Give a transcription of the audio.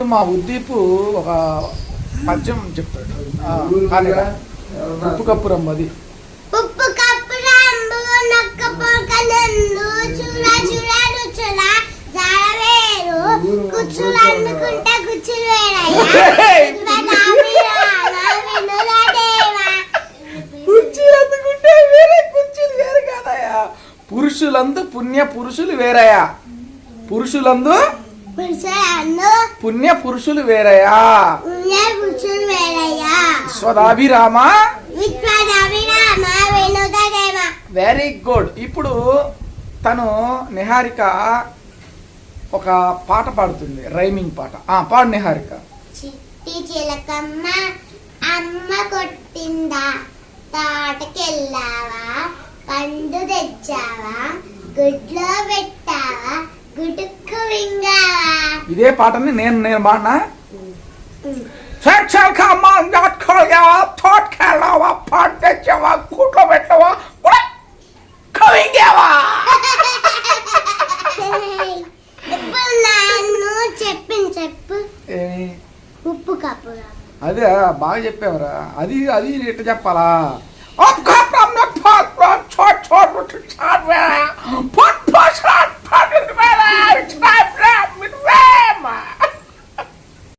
మా ఉద్దీపు ఒక పద్యం చెప్తాడు. ఉప్పు కప్పు రమ్మది ఉప్పు కప్పు రంబు నొక్క పొక్క నందు చూడ చూడ రుచుల జారవేరు. కుచ్చులు అందుకుంటే కుచ్చులు కుర్చీలు అందుకుంటే వేరే కుర్చీలు వేరు కాదయా పురుషులందు పుణ్య పురుషులు వేరయా పురుషులందు పుణ్య పురుషులు వేరయా? స్వదాభిరామ? వెరీ గుడ్ ఇప్పుడు తను నిహారిక ఒక పాట పాడుతుంది రైమింగ్ పాట. ఆ పాడు నిహారిక. చిట్టి చిలకమ్మ అమ్మ కొట్టిందా? తోటకెళ్ళావా? పండు తెచ్చావా? గుడ్లో వింగావా ఇదే పాటని నేను నేను పాడినా? కూట్లో పెట్టావా కవింగేవా? ఉప్పు కప్పురా అదే బాగా చెప్పావరా. అది అది ఎట్లా చెప్పాలా?